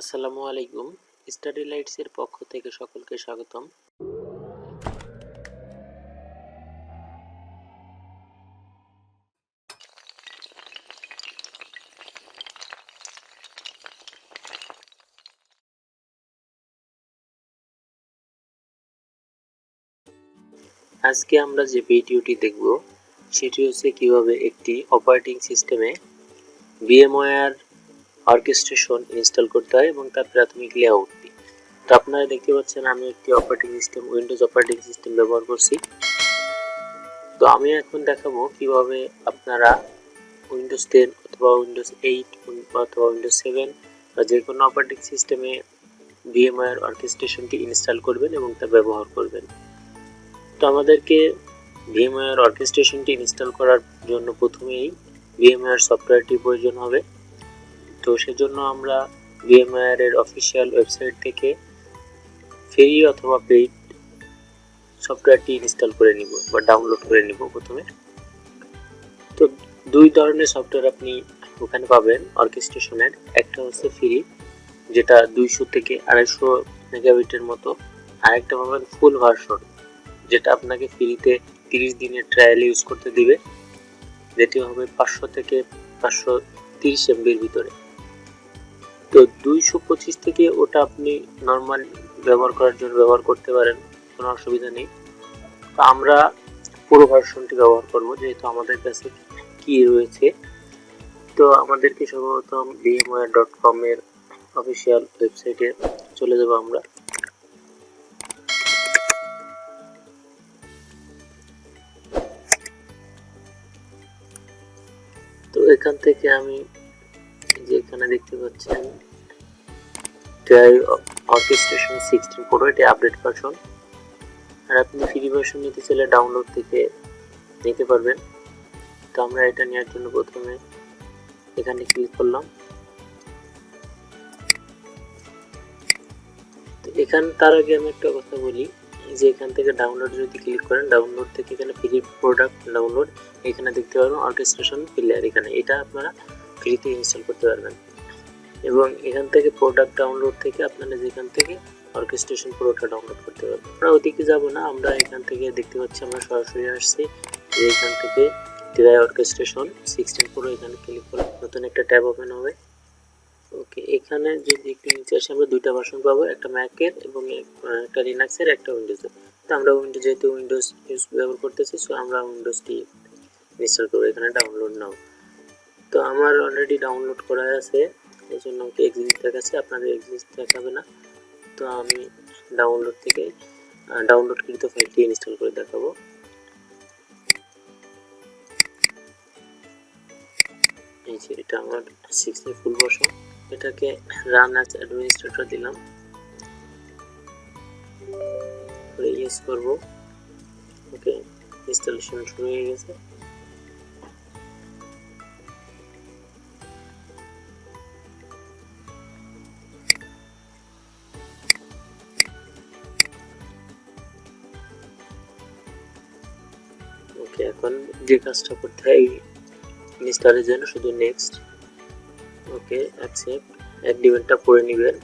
আসসালামু আলাইকুম। Study lights এর পক্ষ থেকে সকলকে স্বাগতম। আজকে আমরা যে ভিডিওটি দেখব, সেটি হচ্ছে কীভাবে একটি অপারেটিং সিস্টেমে ভিএমওয়্যার অর্কেস্ট্রেশন ইনস্টল করতে হয় এবং তার প্রাথমিক লেআউটটি তো আপনারা দেখতে পাচ্ছেন আমি একটি operating system Windows operating system ব্যবহার করছি। তো আমি এখন দেখাবো কীভাবে আপনারা উইন্ডোজ টেন অথবা উইন্ডোজ এইট অথবা উইন্ডোজ সেভেন বা যে কোনো অপারেটিং সিস্টেমে ভিএমআর অর্কেস্ট্রেশনটি ইনস্টল করবেন এবং তা ব্যবহার করবেন। তো আমাদেরকে ভিএমআর অর্কেস্ট্রেশনটি ইনস্টল করার জন্য প্রথমেই ভিএমআর সফটওয়্যারটি প্রয়োজন হবে। তো সেজন্য আমরা ভিএমআর এর অফিসিয়াল ওয়েবসাইট থেকে ফ্রি অথবা পেইড সফটওয়্যারটি ইনস্টল করে নিব বা ডাউনলোড করে নিব প্রথমে। তো দুই ধরনের সফটওয়্যার আপনি ওখানে পাবেন অর্কেস্ট্রেশনের একটা হচ্ছে ফ্রি যেটা দুইশো থেকে আড়াইশো মেগাবিটের মতো। আরেকটা পাবেন ফুল ভার্সন যেটা আপনাকে ফ্রিতে তিরিশ দিনের ট্রায়াল ইউজ করতে দিবে। যেটি হবে পাঁচশো থেকে পাঁচশো তিরিশ এমবির ভিতরে। তো দুইশো পঁচিশ থেকে ওটা আপনি নর্মাল ব্যবহার করার জন্য ব্যবহার করতে পারেন, কোনো অসুবিধা নেই। তো আমরা পুরো ভার্সনটি ব্যবহার করব, যেহেতু আমাদের কাছে কি রয়েছে। তো আমাদেরকে সর্বপ্রথম ভিএমওয়ার ডট কম এর অফিসিয়াল ওয়েবসাইটে চলে যাব আমরা। তো এখান থেকে আমি যে এখানে দেখতে পাচ্ছেন অর্কেস্ট্রেশন সিক্সটিন প্রো এটি আপডেট ভার্সন আর আপনি ফ্রি ভার্সন নিতে চাইলে ডাউনলোড থেকে নিতে পারবেন। তো আমরা এটা নেওয়ার জন্য প্রথমে এখানে ক্লিক করলাম। তো এখান, তার আগে আমি একটা কথা বলি যে এখান থেকে ডাউনলোড যদি ক্লিক করেন ডাউনলোড থেকে এখানে ফ্রি প্রোডাক্ট ডাউনলোড এখানে দেখতে পারবেন অর্কেস্ট্রেশন প্লেয়ার এখানে। এটা আপনারা ফ্রিতে ইনস্টল করতে পারবেন। এবং এখান থেকে প্রোডাক্ট ডাউনলোড থেকে আপনারা যেখান থেকে অর্কেস্ট্রেশন পুরোটা ডাউনলোড করতে পারবেন। আমরা ওদিকে যাব না, আমরা এখান থেকে দেখতে পাচ্ছি আমরা সরাসরি আসছি যে এখান থেকে ডিরাই অর্কেস্ট্রেশন সিক্সটিন পুরো এখানে ক্লিক করে নতুন একটা ট্যাব ওপেন হবে। ওকে এখানে যদি একটু নিচে আসে আমরা দুইটা ভার্সন পাবো, একটা ম্যাকের এবং একটা লিনাক্সের একটা উইন্ডোজের তো আমরা উইন্ডোজ যেহেতু উইন্ডোজ ইউজ ব্যবহার করতেছি সো আমরা উইন্ডোজটি ইনস্টল করব, এখানে ডাউনলোড নাও। তো আমার অলরেডি ডাউনলোড করা আছে, এই জন্য আমাকে এক্সিট দেখাচ্ছে আপনাদের এক্সিট দেখাবে না। তো আমি ডাউনলোড থেকে ডাউনলোড ডাউনলোডকৃত ফাইলটি ইনস্টল করে দেখাবো। এই যে এটা আমার সিক্সটি ফুল বসো এটাকে রান অ্যাজ অ্যাডমিনিস্ট্রেটর দিলাম। ইয়েস করব। ওকে ইনস্টলেশন শুরু হয়ে গেছে। ওকে এখন যে কাজটা করতে হয় ইনস্টলের জন্য, শুধু নেক্সট ওকে অ্যাকসেপ্ট অ্যাগ্রিমেন্টটা করে নেবেন।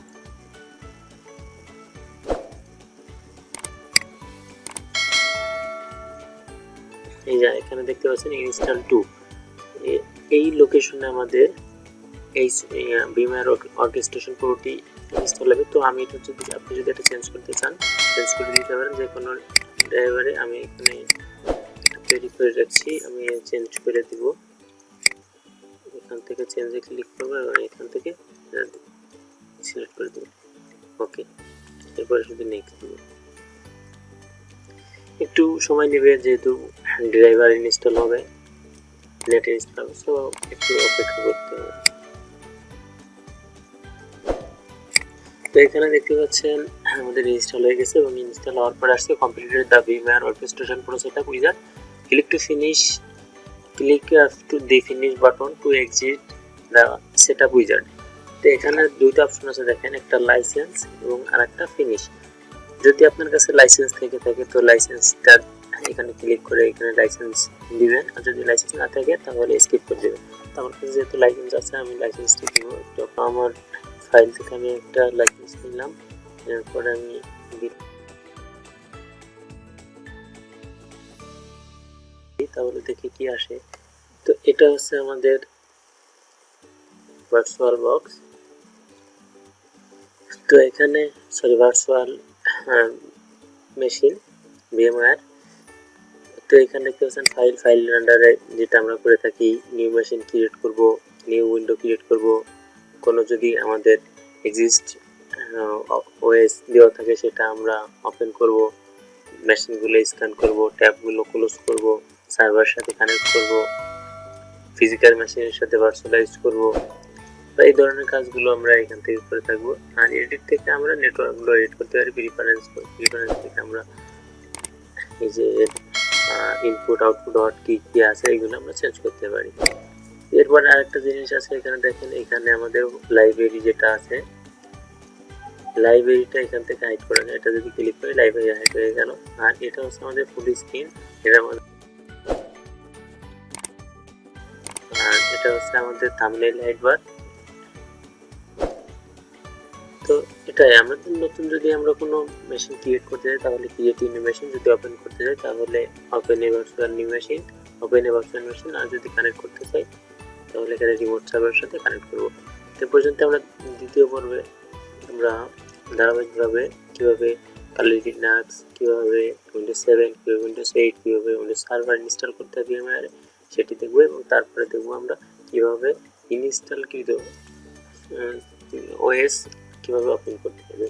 এই যে এখানে দেখতে পাচ্ছেন ইনস্টল টু এই লোকেশনে আমাদের এই বিমার অর্কেস্ট্রেশন পুরোটি ইনস্টল হবে। তো আমি এটা যদি, আপনি যদি এটা চেঞ্জ করতে চান চেঞ্জ করে দিতে পারেন। যে কোনো ড্রাইভারে আমি এখানে করে রাখছি আমি চেঞ্জ করে দিব। এখান থেকে চেঞ্জে ক্লিক করব এবং এখান থেকে সিলেক্ট করে দেবো। ওকে এরপরে শুধু নেক্সট দেবো। একটু সময় নেবে, যেহেতু ড্রাইভার ইনস্টল হবে নেট ইনস্টল হবে সো একটু অপেক্ষা করতে হবে। তো এখানে দেখতে পাচ্ছেন, আমাদের ইনস্টল হয়ে গেছে এবং ইনস্টল হওয়ার পর আসছে completed the VMware Workstation Pro setup wizard click to finish click to the finish button to exit the setup wizard তো এখানে দুইটা অপশন আছে দেখেন, একটা লাইসেন্স এবং আরেকটা ফিনিশ যদি আপনার কাছে লাইসেন্স থেকে থাকে, তো লাইসেন্সটা এখানে ক্লিক করে এখানে লাইসেন্স দিবেন। আর যদি লাইসেন্স না থাকে, তাহলে স্কিপ করে দেবেন। তো আমার কাছে যেহেতু লাইসেন্স আছে, আমি লাইসেন্সটি দিব। তো আমার ফাইল থেকে আমি একটা লাইসেন্স নিলাম এরপর আমি তাহলে দেখি কি আসে। তো এটা হচ্ছে আমাদের ভার্চুয়াল বক্স তো এখানে সরি ভার্চুয়াল মেশিন ভিএমআর তো এখানে দেখতে পাচ্ছেন ফাইল ফাইল আন্ডারে যেটা আমরা করে থাকি নিউ মেশিন ক্রিয়েট করব নিউ উইন্ডো ক্রিয়েট করব। কোনো যদি আমাদের এক্সিস্ট ওএস দেওয়া থাকে, সেটা আমরা ওপেন করব। মেশিনগুলো স্ক্যান করব ট্যাবগুলো ক্লোজ করব। সার্ভার সাথে কানেক্ট করব ফিজিক্যাল মেশিনের সাথে ভার্চুয়ালাইজ করব। তো এই ধরনের কাজগুলো আমরা এখান থেকে করে থাকব। আর এডিট থেকে আমরা নেটওয়ার্কগুলো এডিট করতে পারি প্রিফারেন্স প্রিফারেন্স থেকে আমরা এই যে ইনপুট আউটপুট হট কি কি আছে, এগুলো আমরা চেঞ্জ করতে পারি। এরপর আরেকটা জিনিস আছে এখানে দেখেন, এখানে আমাদের লাইব্রেরি যেটা আছে লাইব্রেরিটা এখান থেকে হাইড করে এটা যদি ক্লিক করি লাইব্রেরি হাইড হয়ে গেল। আর এটা হচ্ছে আমাদের ফুল স্ক্রিন এটা আমাদের এটা হচ্ছে আমাদের থাম্বনেল হাইড বার তো এটাই, আমাদের নতুন যদি আমরা কোনো মেশিন ক্রিয়েট করতে চাই তাহলে ক্রিয়েট নিউ মেশিন যদি ওপেন করতে চাই তাহলে open a virtual new machine open a virtual machine আর যদি কানেক্ট করতে চাই, তাহলে এখানে রিমোট সার্ভারের সাথে কানেক্ট করব। তো পর্যন্ত আমরা দ্বিতীয় পর্বে আমরা ধারাবাহিকভাবে কীভাবে কালি লিনাক্স কীভাবে উইন্ডোজ সেভেন কীভাবে উইন্ডোজ এইট কীভাবে উইন্ডোজ সার্ভার ইনস্টল করতে হবে সেটি দেখব এবং তারপরে দেখব আমরা কীভাবে ইনস্টলকৃত ওএস কীভাবে ওপেন করতে হবে